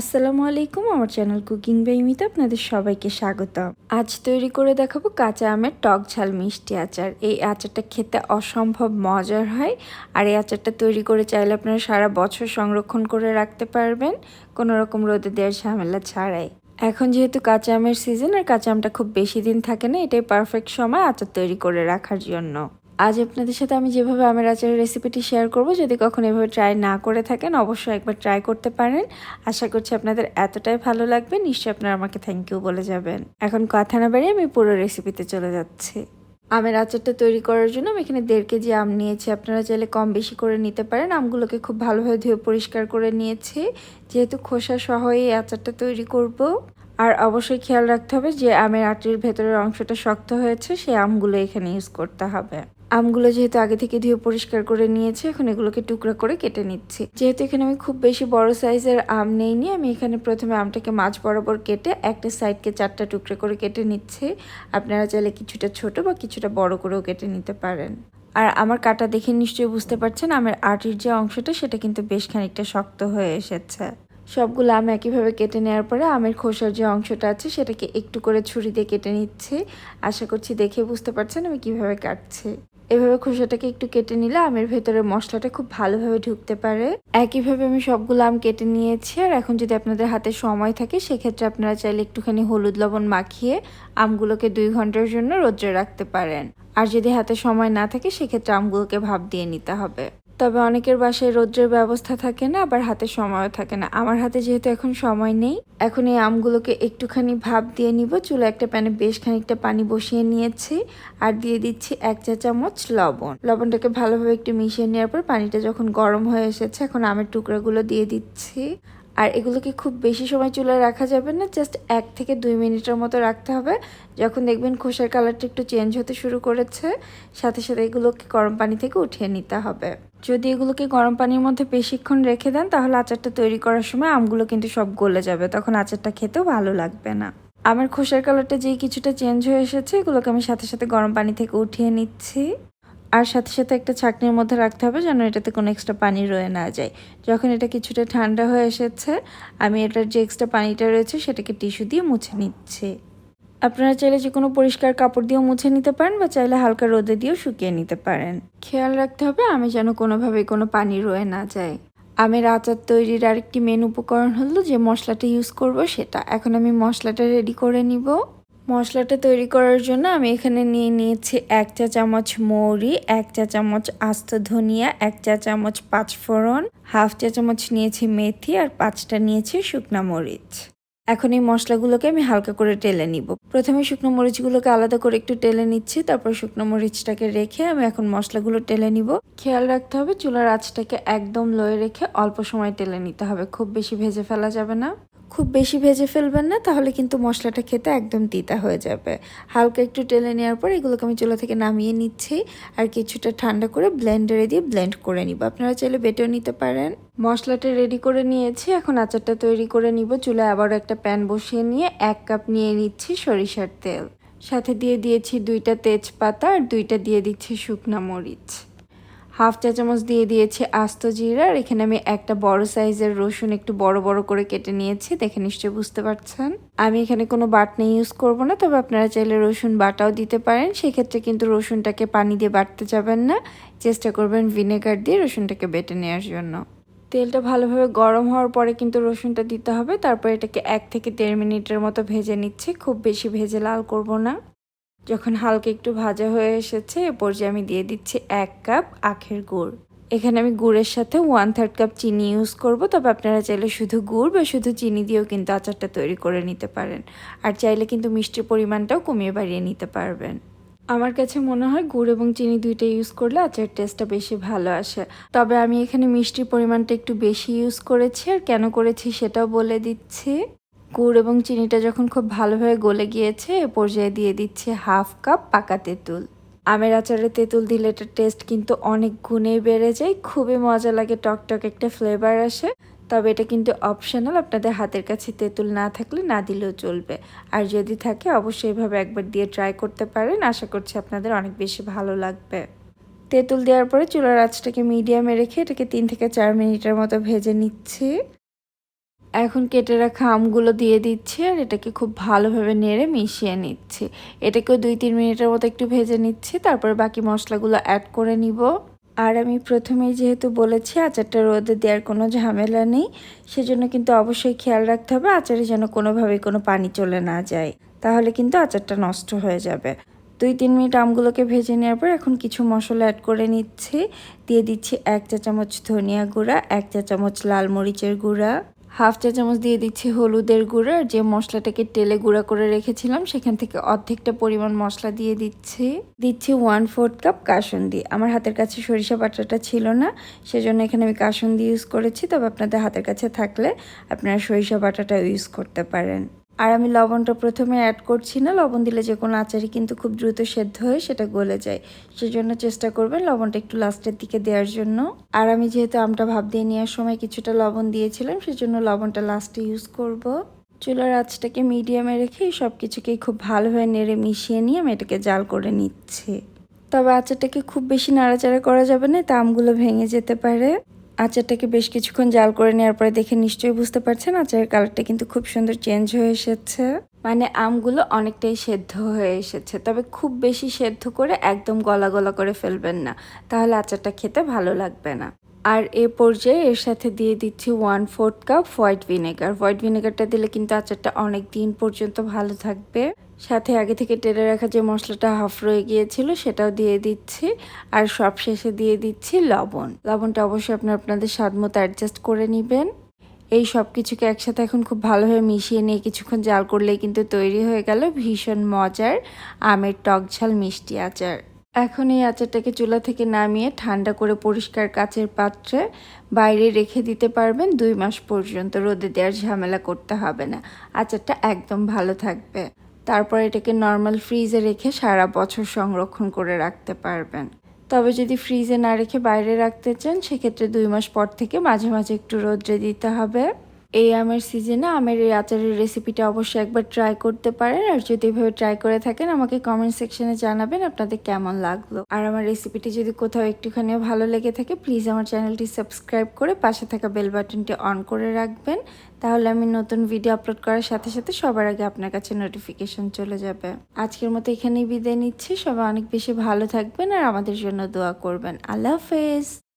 আসসালামু আলাইকুম, আমার চ্যানেল কুকিং বেমিতে আপনাদের সবাইকে স্বাগত আজ তৈরি করে দেখাবো কাঁচা আমের টক ঝাল মিষ্টি আচার। এই আচারটা খেতে অসম্ভব মজার হয়, আর এই আচারটা তৈরি করে চাইলে আপনারা সারা বছর সংরক্ষণ করে রাখতে পারবেন, কোনো রকম রোদে দেওয়ার ঝামেলা ছাড়াই। এখন যেহেতু কাঁচা আমের সিজন আর কাঁচা আমটা খুব বেশি দিন থাকে না, এটাই পারফেক্ট সময় আচার তৈরি করে রাখার জন্য। আজ আপনাদের সাথে আমি যেভাবে আমের আচারের রেসিপিটি শেয়ার করব, যদি কখনো এভাবে ট্রাই না করে থাকেন, অবশ্যই একবার ট্রাই করতে পারেন। আশা করছি আপনাদের এতটাই ভালো লাগবে, নিশ্চয়ই আপনারা আমাকে থ্যাংক ইউ বলে যাবেন। এখন কথা না বাড়িয়ে আমি পুরো রেসিপিতে চলে যাচ্ছি। আমের আচারটা তৈরি করার জন্য আমি এখানে দেড় কেজি আম নিয়েছি, আপনারা চাইলে কম বেশি করে নিতে পারেন। আমগুলোকে খুব ভালোভাবে ধুয়ে পরিষ্কার করে নিয়েছি, যেহেতু খোসা সহ এই আচারটা তৈরি করব। আর অবশ্যই খেয়াল রাখতে হবে যে আমের আটির ভেতরের অংশটা শক্ত হয়েছে, সেই আমগুলো এখানে ইউজ করতে হবে। আমগুলো যেহেতু আগে থেকে ধুয়ে পরিষ্কার করে নিয়েছি, এখন এগুলোকে টুকরা করে কেটে নিচ্ছি। যেহেতু এখানে আমি খুব বেশি বড় সাইজের আম নেইনি, আমি এখানে প্রথমে আমটাকে মাছ বরাবর কেটে একটা সাইডকে চারটা টুকরা করে কেটে নিচ্ছি। আপনারা চাইলে কিছুটা ছোট বা কিছুটা বড় করেও কেটে নিতে পারেন। আর আমার কাটা দেখে নিশ্চয়ই বুঝতে পারছেন, আমের আটির যে অংশটা, সেটা কিন্তু বেশ খানিকটা শক্ত হয়ে এসেছে। সবগুলো আম একইভাবে কেটে নেওয়ার পরে আমের খোসার যে অংশটা আছে, সেটাকে একটু করে ছুরি দিয়ে কেটে নিচ্ছে। আশা করছি দেখে বুঝতে পারছেন আমি কীভাবে কাটছি। এভাবে খোসাটাকে একটু কেটে নিলে আমের ভেতরে মশলাটা খুব ভালোভাবে ঢুকতে পারে। একইভাবে আমি সবগুলো আম কেটে নিয়েছি আর এখন যদি আপনাদের হাতে সময় থাকে, সেক্ষেত্রে আপনারা চাইলে একটুখানি হলুদ লবণ মাখিয়ে আমগুলোকে দুই ঘণ্টার জন্য রোদ্রে রাখতে পারেন। আর যদি হাতে সময় না থাকে, সেক্ষেত্রে আমগুলোকে ভাপ দিয়ে নিতে হবে। তবে অনেকের বাসায় রৌদ্রের ব্যবস্থা থাকে না, আবার হাতে সময়ও থাকে না। আমার হাতে যেহেতু এখন সময় নেই, এখন এই আমগুলোকে একটুখানি ভাপ দিয়ে নিব। চুলো একটা প্যানে বেশ খানিকটা পানি বসিয়ে নিয়েছি আর দিয়ে দিচ্ছি এক চা চামচ লবণ। লবণটাকে ভালোভাবে একটু মিশিয়ে নেওয়ার পর পানিটা যখন গরম হয়ে এসেছে, এখন আমের টুকরাগুলো দিয়ে দিচ্ছি। আর এগুলোকে খুব বেশি সময় চুলায় রাখা যাবে না, জাস্ট এক থেকে দুই মিনিটের মতো রাখতে হবে। যখন দেখবেন খোসার কালারটা একটু চেঞ্জ হতে শুরু করেছে, সাথে সাথে এগুলোকে গরম পানি থেকে উঠিয়ে নিতে হবে। যদি এগুলোকে গরম পানির মধ্যে বেশিক্ষণ রেখে দেন, তাহলে আচারটা তৈরি করার সময় আমগুলো কিন্তু সব গলে যাবে। তখন আচারটা খেতেও ভালো লাগবে না। আমার খোসার কালারটা যেই কিছুটা চেঞ্জ হয়ে এসেছে, এগুলোকে আমি সাথে সাথে গরম পানি থেকে উঠিয়ে নিচ্ছি। আর সাথে সাথে একটা ছাকনির মধ্যে রাখতে হবে যেন এটাতে কোনো এক্সট্রা পানি রয়ে না যায়। যখন এটা কিছুটা ঠান্ডা হয়ে এসেছে, আমি এটার যে এক্সট্রা পানিটা রয়েছে, সেটাকে টিস্যু দিয়ে মুছে নিচ্ছি। আপনারা চাইলে যে কোনো পরিষ্কার কাপড় দিয়েও মুছে নিতে পারেন বা চাইলে হালকা রোদে দিয়েও শুকিয়ে নিতে পারেন। খেয়াল রাখতে হবে আমি যেন কোনোভাবে কোনো পানি রয়ে না যায়। আমের আচার তৈরির আরেকটি মেন উপকরণ হলো যে মশলাটা ইউজ করব সেটা। এখন আমি মশলাটা রেডি করে নিব। মশলাটা তৈরি করার জন্য আমি এখানে নিয়ে নিয়েছি এক চা চামচ মৌরি, এক চা চামচ আস্ত ধনিয়া, এক চা চামচ পাঁচফোড়ন, হাফ চা চামচ নিয়েছি মেথি আর পাঁচটা নিয়েছি শুকনা মরিচ। এখন এই মশলাগুলোকে আমি হালকা করে টেলে নিব। প্রথমে শুকনো মরিচগুলোকে আলাদা করে একটু টেলে নিচ্ছি, তারপর শুকনো মরিচটাকে রেখে আমি এখন মশলাগুলো টেলে নিব। খেয়াল রাখতে হবে, চুলার আঁচটাকে একদম লয়ে রেখে অল্প সময় টেলে নিতে হবে, খুব বেশি ভেজে ফেলা যাবে না। খুব বেশি ভেজে ফেলবেন না, তাহলে কিন্তু মশলাটা খেতে একদম তিতা হয়ে যাবে। হালকা একটু টেলে নেওয়ার পর এগুলোকে আমি চুলা থেকে নামিয়ে নিচ্ছি আর কিছুটা ঠান্ডা করে ব্লেন্ডারে দিয়ে ব্লেন্ড করে নিব। আপনারা চাইলে বেটেও নিতে পারেন। মশলাটা রেডি করে নিয়েছি, এখন আচারটা তৈরি করে নিব। চুলায় আবারও একটা প্যান বসিয়ে নিয়ে এক কাপ নিয়ে নিচ্ছি সরিষার তেল। সাথে দিয়ে দিয়েছি দুইটা তেজপাতা আর দুইটা দিয়ে দিচ্ছি শুকনা মরিচ। হাফ চা চামচ দিয়ে দিয়েছি আস্ত জিরা। আর এখানে আমি একটা বড় সাইজের রসুন একটু বড় বড় করে কেটে নিয়েছি, দেখে নিশ্চয়ই বুঝতে পারছেন। আমি এখানে কোনো বাটনা ইউজ করব না, তবে আপনারা চাইলে রসুন বাটাও দিতে পারেন। সেক্ষেত্রে কিন্তু রসুনটাকে পানি দিয়ে বাটতে যাবেন না, চেষ্টা করবেন ভিনেগার দিয়ে রসুনটাকে বেটে নেওয়ার জন্য। তেলটা ভালোভাবে গরম হওয়ার পরে কিন্তু রসুনটা দিতে হবে। তারপর এটাকে এক থেকে দেড় মিনিটের মতো ভেজে নিচ্ছে, খুব বেশি ভেজে লাল করব না। যখন হালকা একটু ভাজা হয়ে এসেছে এ পর্যায়ে আমি দিয়ে দিচ্ছি এক কাপ আখের গুড়। এখানে আমি গুড়ের সাথে ওয়ান থার্ড কাপ চিনি ইউজ করব, তবে আপনারা চাইলে শুধু গুড় বা শুধু চিনি দিয়েও কিন্তু আচারটা তৈরি করে নিতে পারেন। আর চাইলে কিন্তু মিষ্টির পরিমাণটাও কমিয়ে বাড়িয়ে নিতে পারবেন। আমার কাছে মনে হয় গুড় এবং চিনি দুইটা ইউজ করলে আচার টেস্টটা বেশি ভালো আসে। তবে আমি এখানে মিষ্টির পরিমাণটা একটু বেশি ইউজ করেছি, আর কেন করেছি সেটাও বলে দিচ্ছি। গুড় এবং চিনিটা যখন খুব ভালোভাবে গলে গিয়েছে, এ পর্যায়ে দিয়ে দিচ্ছি হাফ কাপ পাকা তেঁতুল। আমের আচারে তেঁতুল দিলে এটার টেস্ট কিন্তু অনেক গুণেই বেড়ে যায়, খুবই মজা লাগে, টকটক একটা ফ্লেভার আসে। তবে এটা কিন্তু অপশনাল আপনাদের হাতের কাছে তেঁতুল না থাকলে না দিলেও চলবে। আর যদি থাকে, অবশ্যই এভাবে একবার দিয়ে ট্রাই করতে পারেন, আশা করছি আপনাদের অনেক বেশি ভালো লাগবে। তেঁতুল দেওয়ার পরে চুলার আঁচটাকে মিডিয়ামে রেখে এটাকে তিন থেকে চার মিনিটের মতো ভেজে নিচ্ছি। এখন কেটে রাখা আমগুলো দিয়ে দিচ্ছি আর এটাকে খুব ভালোভাবে নেড়ে মিশিয়ে নিচ্ছি। এটাকেও দুই, তিন মিনিটের মতো একটু ভেজে নিচ্ছি, তারপর বাকি মশলাগুলো অ্যাড করে নিব। আর আমি প্রথমেই যেহেতু বলেছি, আচারটা রোদে দেওয়ার কোনো ঝামেলা নেই, সেজন্য কিন্তু অবশ্যই খেয়াল রাখতে হবে, আচারে যেন কোনোভাবেই কোনো পানি চলে না যায়। তাহলে কিন্তু আচারটা নষ্ট হয়ে যাবে। দুই, তিন মিনিট আমগুলোকে ভেজে নেওয়ার পর এখন কিছু মশলা অ্যাড করে নিচ্ছি। দিয়ে দিচ্ছি এক চা চামচ ধনিয়া গুঁড়া, এক চা চামচ লাল মরিচের গুঁড়া। হাফ চা চামচ দিয়ে দিচ্ছি হলুদের গুঁড়া আর যে মশলাটাকে তেলে গুঁড়া করে রেখেছিলাম, সেখান থেকে অর্ধেকটা পরিমাণ মশলা দিয়ে দিচ্ছি। দিচ্ছি ওয়ান ফোর্থ কাপ কাসুন্দি। আমার হাতের কাছে সরিষা বাটাটা ছিল না, সেজন্য এখানে আমি কাসুন্দি ইউজ করেছি, তবে আপনাদের হাতের কাছে থাকলে আপনারা সরিষা বাটাটা ইউজ করতে পারেন। আর আমি লবণটা প্রথমে অ্যাড করছি না, লবণ দিলে যে কোনো আচারই কিন্তু খুব দ্রুত সেদ্ধ হয়ে সেটা গলে যায়। সেজন্য চেষ্টা করবেন লবণটা একটু লাস্টের দিকে দেওয়ার জন্য। আর আমি যেহেতু আমটা ভাব দিয়ে নেওয়ার সময় কিছুটা লবণ দিয়েছিলাম, সেজন্য লবণটা লাস্টে ইউজ করব। চুলার আঁচটাকে মিডিয়ামে রেখে সব কিছুকেই খুব ভালোভাবে নেড়ে মিশিয়ে নিয়ে আমি এটাকে জাল করে নিচ্ছি। তবে আচারটাকে খুব বেশি নাড়াচাড়া করা যাবে না, তা আমগুলো ভেঙে যেতে পারে। আচারটাকে বেশ কিছুক্ষণ জাল করে নেওয়ার পরে দেখে নিশ্চয়ই বুঝতে পারছেন আচারের কালারটা কিন্তু খুব সুন্দর চেঞ্জ হয়ে এসেছে। মানে আমগুলো অনেকটাই সেদ্ধ হয়ে এসেছে, তবে খুব বেশি সেদ্ধ করে একদম গলা গলা করে ফেলবেন না, তাহলে আচারটা খেতে ভালো লাগবে না। আর এ পর্যায়ে এর সাথে দিয়ে দিচ্ছি one fourth cup white vinegar white ভিনেগারটা দিলে কিন্তু আচারটা অনেক দিন পর্যন্ত ভালো থাকবে। সাথে আগে থেকে টেলে রাখা যে মশলাটা হাফ রয়ে গিয়েছিল, সেটাও দিয়ে দিচ্ছি। আর সব শেষে দিয়ে দিচ্ছি লবণ। লবণটা অবশ্যই আপনার আপনাদের স্বাদ মতো অ্যাডজাস্ট করে নেবেন। এই সব কিছুকে একসাথে এখন খুব ভালোভাবে মিশিয়ে নিয়ে কিছুক্ষণ জাল করলেই কিন্তু তৈরি হয়ে গেল ভীষণ মজার আমের টক ঝাল মিষ্টি আচার। এখন এই আচারটাকে চুলা থেকে নামিয়ে ঠান্ডা করে পরিষ্কার কাচের পাত্রে বাইরে রেখে দিতে পারবেন। দুই মাস পর্যন্ত রোদে দেওয়ার ঝামেলা করতে হবে না। আচারটা একদম ভালো থাকবে। তারপর এটাকে নর্মাল ফ্রিজে রেখে সারা বছর সংরক্ষণ করে রাখতে পারবেন। তবে যদি ফ্রিজে না রেখে বাইরে রাখতে চান, সেক্ষেত্রে দুই মাস পর থেকে মাঝে মাঝে একটু রোদ্রে দিতে হবে। এই আমের সিজনে আমের এই আচারের রেসিপিটা অবশ্যই একবার ট্রাই করতে পারেন। আর যদি এভাবে ট্রাই করে থাকেন, আমাকে কমেন্ট সেকশনে জানাবেন আপনাদের কেমন লাগল। আর আমার রেসিপিটি যদি কোথাও একটুখানিও ভালো লেগে থাকে প্লিজ আমার চ্যানেলটি সাবস্ক্রাইব করে পাশে থাকা বেল বাটনটি অন করে রাখবেন। তাহলে আমি নতুন ভিডিও আপলোড করার সাথে সাথে সবার আগে আপনার কাছে নোটিফিকেশন চলে যাবে। আজকের মতো এখানেই বিদায় নিচ্ছি। সবাই অনেক বেশি ভালো থাকবেন আর আমাদের জন্য দোয়া করবেন। আল্লাহ হাফেজ।